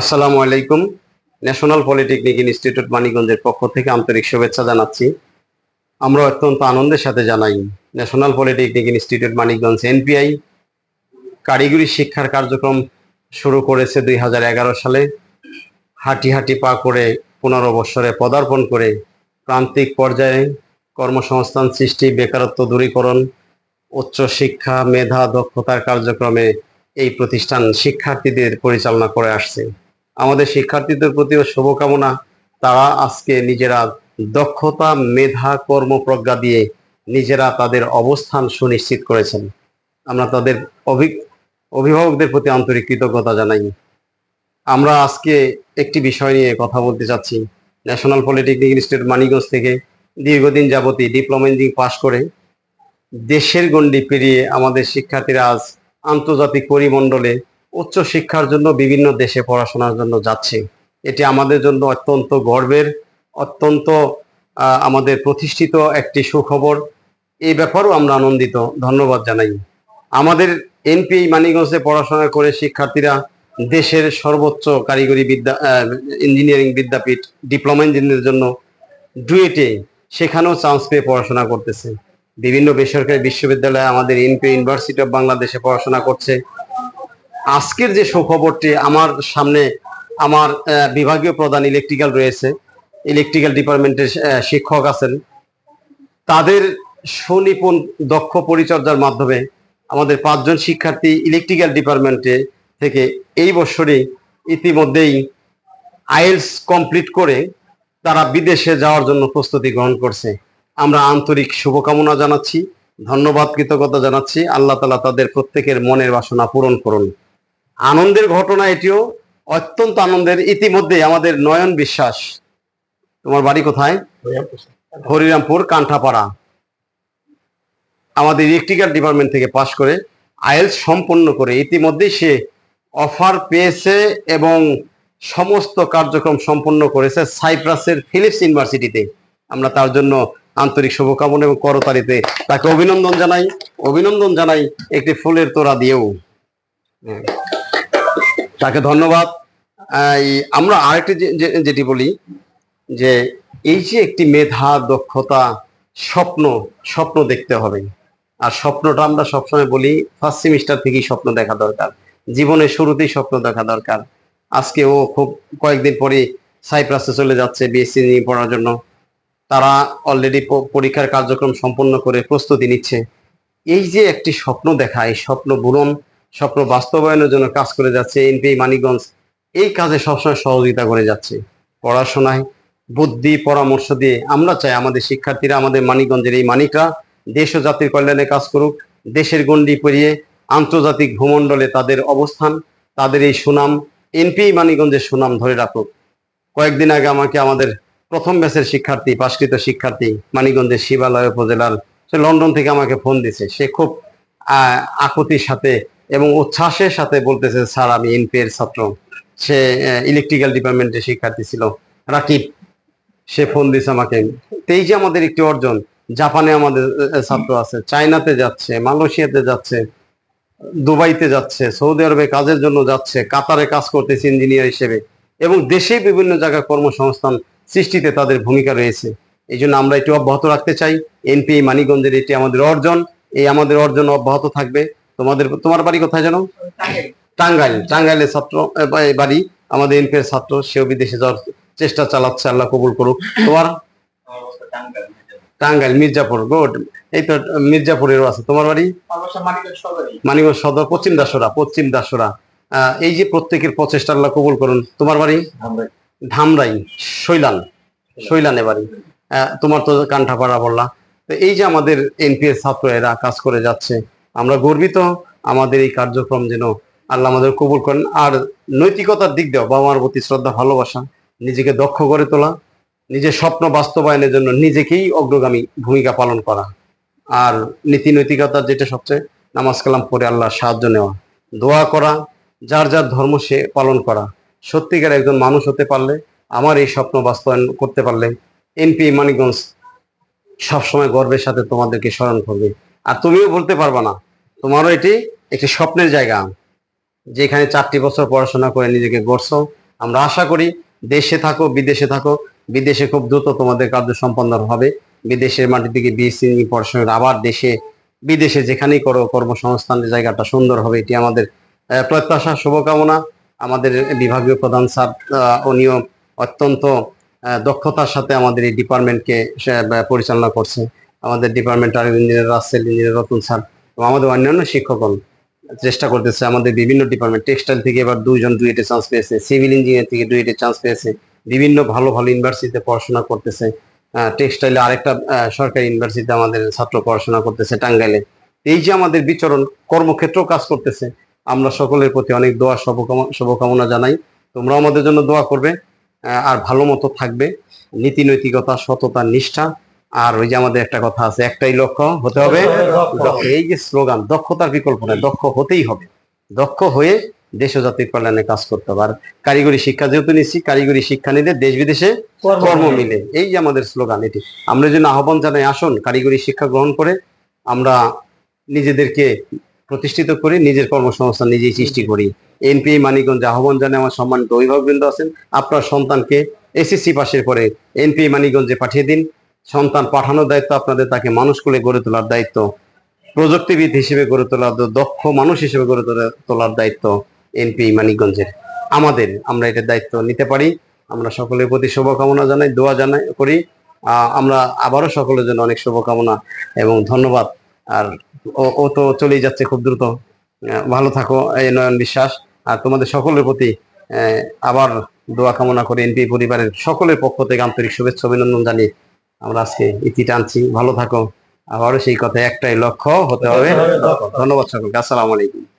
আসসালামু আলাইকুম। National polytechnic institute মানিকগঞ্জের পক্ষ থেকে আন্তরিক শুভেচ্ছা জানাচ্ছি। আমরা অত্যন্ত আনন্দের সাথে জানাই national polytechnic institute Manikganj NPI কারিগরি শিক্ষার কার্যক্রম শুরু করেছে দুই হাজার এগারো সালে। হাঁটি হাঁটি পা করে পনেরো বৎসরে পদার্পণ করে প্রান্তিক পর্যায়ে কর্মসংস্থান সৃষ্টি, বেকারত্ব দূরীকরণ উচ্চ শিক্ষা মেধা দক্ষতার কার্যক্রমে এই প্রতিষ্ঠান শিক্ষার্থীদের পরিচালনা করে আসছে। আমাদের শিক্ষার্থীদের প্রতিও শুভকামনা। তারা আজকে নিজেরা দক্ষতা, মেধা, কর্মপ্রজ্ঞা দিয়ে নিজেরা তাদের অবস্থান সুনিশ্চিত করেছেন। আমরা তাদের অভি- অভিভাবকদের প্রতি আন্তরিক কৃতজ্ঞতা জানাই। আমরা আজকে একটি বিষয় নিয়ে কথা বলতে চাচ্ছি। ন্যাশনাল পলিটেকনিক ইনস্টিটিউট মানিগঞ্জ থেকে দীর্ঘদিন যাবতী ডিপ্লোমা ইঞ্জিনিয়ারিং পাশ করে দেশের গণ্ডি পেরিয়ে আমাদের শিক্ষার্থীরা আজ আন্তর্জাতিক পরিমণ্ডলে উচ্চ শিক্ষার জন্য বিভিন্ন দেশে পড়াশোনার জন্য যাচ্ছে। এটি আমাদের জন্য অত্যন্ত গর্বের, অত্যন্ত আমাদের প্রতিষ্ঠিত একটি সুখবর। এই ব্যাপারেও আমরা আনন্দিত। ধন্যবাদ জানাই। আমাদের এনপি মানিগঞ্জে পড়াশোনা করে শিক্ষার্থীরা দেশের সর্বোচ্চ কারিগরি বিদ্যা ইঞ্জিনিয়ারিং বিদ্যাপীঠ, ডিপ্লোমা ইঞ্জিনিয়ারের জন্য ডুয়েটে সেখানেও চান্স পেয়ে পড়াশোনা করতেছে। বিভিন্ন বেসরকারি বিশ্ববিদ্যালয়ে আমাদের এনপি ইউনিভার্সিটি অফ বাংলাদেশে পড়াশোনা করছে। আজকের যে সুখবরটি আমার সামনে আমার বিভাগীয় প্রধান ইলেকট্রিক্যাল রয়েছে। ইলেকট্রিক্যাল ডিপার্টমেন্টের শিক্ষক আছেন। তাদের সুনিপুণ দক্ষ পরিচর্যার মাধ্যমে আমাদের পাঁচজন শিক্ষার্থী ইলেকট্রিক্যাল ডিপার্টমেন্টে থেকে এই বছরই ইতিমধ্যেই আইএলস কমপ্লিট করে তারা বিদেশে যাওয়ার জন্য প্রস্তুতি গ্রহণ করছে। আমরা আন্তরিক শুভকামনা জানাচ্ছি, ধন্যবাদ, কৃতজ্ঞতা জানাচ্ছি। আল্লাহ তালা তাদের প্রত্যেকের মনের বাসনা পূরণ করুন। আনন্দের ঘটনা এটিও অত্যন্ত আনন্দের। ইতিমধ্যে আমাদের নয়ন বিশ্বাস, তোমার বাড়ি কোথায়? হরিরামপুর, কান্ঠাপাড়া। আমাদের ইলেকট্রিক্যাল ডিপার্টমেন্ট থেকে পাশ করে আইএলস সম্পন্ন করে ইতিমধ্যেই সে অফার পেয়েছে এবং সমস্ত কার্যক্রম সম্পন্ন করেছে সাইপ্রাসের ফিলিপস ইউনিভার্সিটিতে। আমরা তার জন্য আন্তরিক শুভকামনা এবং করতালিতে তাকে অভিনন্দন জানাই অভিনন্দন জানাই একটি ফুলের তোড়া দিয়েও। হ্যাঁ। তাকে ধন্যবাদ। আমরা আরেকটি যেটি বলি যে এই যে একটি মেধা, দক্ষতা, স্বপ্ন স্বপ্ন দেখতে হবে। আর স্বপ্নটা আমরা সবসময় বলি ফার্স্ট সেমিস্টার থেকেই স্বপ্ন দেখা দরকার। জীবনের শুরুতেই স্বপ্ন দেখা দরকার। আজকে ও খুব কয়েকদিন পরে সাইপ্রাসে চলে যাচ্ছে বিএসসি নিয়ে পড়ার জন্য। তারা অলরেডি পরীক্ষার কার্যক্রম সম্পন্ন করে প্রস্তুতি নিচ্ছে। এই যে একটি স্বপ্ন দেখা, এই স্বপ্ন পূরণ, স্বপ্ন বাস্তবায়নের জন্য কাজ করে যাচ্ছে এনপি মানিকগঞ্জ, এই কাজে সবসময় সহযোগিতা করে যাচ্ছে। পড়াশোনায় বুদ্ধি, পরামর্শ দিয়ে আমরা চাই আমাদের শিক্ষার্থীরা, আমাদের মানিকগঞ্জের এই মানিকরা দেশ ও জাতির কল্যাণে কাজ করুক, দেশের গণ্ডি পেরিয়ে আন্তর্জাতিক ভূমণ্ডলে তাদের অবস্থান, তাদের এই সুনাম এনপি মানিকগঞ্জের সুনাম ধরে রাখুক। কয়েকদিন আগে আমাকে আমাদের প্রথম ব্যাচের শিক্ষার্থী পাশকৃত শিক্ষার্থী, মানিকগঞ্জের শিবালয় উপজেলার সে লন্ডন থেকে আমাকে ফোন দিছে। সে খুব আকুতির সাথে এবং উচ্ছ্বাসের সাথে বলতেছে, স্যার, আমি এনপি এর ছাত্র। সে ইলেকট্রিক্যাল ডিপার্টমেন্টের শিক্ষার্থী ছিল। রাকিব, সে ফোন দিছে আমাকে। এই যে আমাদের একটি অর্জন। জাপানে আমাদের ছাত্র আছে। চায়নাতে যাচ্ছে, মালয়েশিয়াতে যাচ্ছে, দুবাইতে যাচ্ছে, সৌদি আরবে কাজের জন্য যাচ্ছে, কাতারে কাজ করতেছে ইঞ্জিনিয়ার হিসেবে। এবং দেশে বিভিন্ন জায়গায় কর্মসংস্থান সৃষ্টিতে তাদের ভূমিকা রয়েছে। এই জন্য আমরা এটি অব্যাহত রাখতে চাই। এনপি মানিগঞ্জের এটি আমাদের অর্জন। এই আমাদের অর্জন অব্যাহত থাকবে। তোমাদের তোমার বাড়ি কোথায় জানো? টাঙ্গাইল। টাঙ্গাইলের ছাত্র বাড়ি আমাদের এনপি এর ছাত্র সেও বিদেশে যাওয়ার চেষ্টা চালাচ্ছে আল্লাহ কবুল করুক। তোমার? টাঙ্গাইল মির্জাপুর। গুড। এই তো মির্জাপুরেরও আছে। তোমার বাড়ি? মানিগঞ্জ সদর। পশ্চিম দাসরা পশ্চিম দাসরা। আহ, এই যে প্রত্যেকের প্রচেষ্টা আল্লাহ কবুল করুন। তোমার বাড়ি? ধামরাই শৈলান শৈলানে আহ, তোমার তো কান্ঠাপাড়া বললা। তো এই যে আমাদের এনপি এর ছাত্র এরা কাজ করে যাচ্ছে আমরা গর্বিত আমাদের এই কার্যক্রম যেন আল্লাহ আমাদের কবুল করেন। আর নৈতিকতার দিক দিয়েও বাবা মার প্রতি শ্রদ্ধা ভালোবাসা নিজেকে দক্ষ করে তোলা নিজের স্বপ্ন বাস্তবায়নের জন্য নিজেকেই অগ্রগামী ভূমিকা পালন করা। আর নীতি নৈতিকতার যেটা সবচেয়ে নামাজ কালাম পড়ে আল্লাহ সাহায্য নেওয়া। দোয়া করা যার যার ধর্ম সে পালন করা। সত্যিকার একজন মানুষ হতে পারলে, আমার এই স্বপ্ন বাস্তবায়ন করতে পারলে এনপি মানিকগঞ্জ সবসময় গর্বের সাথে তোমাদেরকে স্মরণ করবে। আর তুমিও বলতে পারবা না, তোমারও এটি একটি স্বপ্নের জায়গা। যেখানে চারটি বছর পড়াশোনা করে নিজেকে গড়ছো। আমরা আশা করি দেশে থাকো, বিদেশে থাকো। বিদেশে খুব দ্রুত তোমাদের কার্য সম্পন্ন হবে। বিদেশের মাটি থেকে বিএসসি নিয়ে পড়াশোনা আবার দেশে, বিদেশে যেখানেই করো, কর্মসংস্থানের জায়গাটা সুন্দর হবে, এটি আমাদের প্রত্যাশা শুভকামনা। আমাদের বিভাগীয় প্রধান স্যার উনিও অত্যন্ত দক্ষতার সাথে আমাদের এই ডিপার্টমেন্টকে পরিচালনা করছে। আমাদের ডিপার্টমেন্ট আর engineer, Rasel engineer, Ratan sir, এবং আমাদের অন্যান্য শিক্ষকগণ চেষ্টা করতেছে আমাদের বিভিন্ন ডিপার্টমেন্ট। টেক্সটাইল থেকে এবার দুইজন ডুয়েটে চান্স পেয়েছে, সিভিল ইঞ্জিনিয়ার থেকে ডুয়েটে চান্স পেয়েছে, বিভিন্ন ভালো ভালো ইউনিভার্সিটিতে পড়াশোনা করতেছে টেক্সটাইলে আরেকটা সরকারি ইউনিভার্সিটিতে আমাদের ছাত্র পড়াশোনা করতেছে টাঙ্গাইলে। এই যে আমাদের বিচরণ কর্মক্ষেত্র কাজ করতেছে আমরা সকলের প্রতি অনেক দোয়া শুভকাম- শুভকামনা জানাই। তোমরা আমাদের জন্য দোয়া করবে আর ভালো মতো থাকবে। নীতি নৈতিকতা সততা নিষ্ঠা আর ওই যে আমাদের একটা কথা আছে একটাই লক্ষ্য হতে হবে। এই যে স্লোগান দক্ষতার বিকল্প নয় দক্ষ হতেই হবে। দক্ষ হয়ে দেশ ও জাতির কল্যাণে কাজ করতে হবে। আর কারিগরি শিক্ষা যেহেতু নিচ্ছি কারিগরি শিক্ষা নিতে দেশ বিদেশে কর্ম মিলে। এই যে আমাদের স্লোগান এটি। আমরা যেন আহ্বান জানাই আসুন কারিগরি শিক্ষা গ্রহণ করে আমরা নিজেদেরকে প্রতিষ্ঠিত করি, নিজের কর্মসংস্থান নিজেই সৃষ্টি করি। এনপিআই মানিকগঞ্জ আহ্বান জানাই আমার সম্মানিত অভিভাবকবৃন্দ আছেন। আপনার সন্তানকে এসএসসি পাশের পরে এনপিআই মানিকগঞ্জে পাঠিয়ে দিন। সন্তান পাঠানোর দায়িত্ব আপনাদের, তাকে মানুষ করে গড়ে তোলার দায়িত্ব। প্রযুক্তিবিদ হিসেবে গড়ে তোলার দক্ষ মানুষ হিসেবে গড়ে তোলা- তোলার দায়িত্ব এনপি, মানিকগঞ্জের। আমাদের আমরা এটার দায়িত্ব নিতে পারি। আমরা সকলের প্রতি শুভকামনা জানাই, দোয়া জানাই করি। আমরা আবারও সকলের জন্য অনেক শুভকামনা এবং ধন্যবাদ। আর ও তো চলেই যাচ্ছে খুব দ্রুত। ভালো থাকো এই নয়ন বিশ্বাস। আর তোমাদের সকলের প্রতি আহ, আবার দোয়া কামনা করে এনপি পরিবারের সকলের পক্ষ থেকে আন্তরিক শুভেচ্ছা অভিনন্দন জানিয়ে আমরা আজকে ইতি টানছি ভালো থাকো। আবারও সেই কথা একটাই লক্ষ্য হতে হবে। ধন্যবাদ সকলকে। আসসালামু আলাইকুম।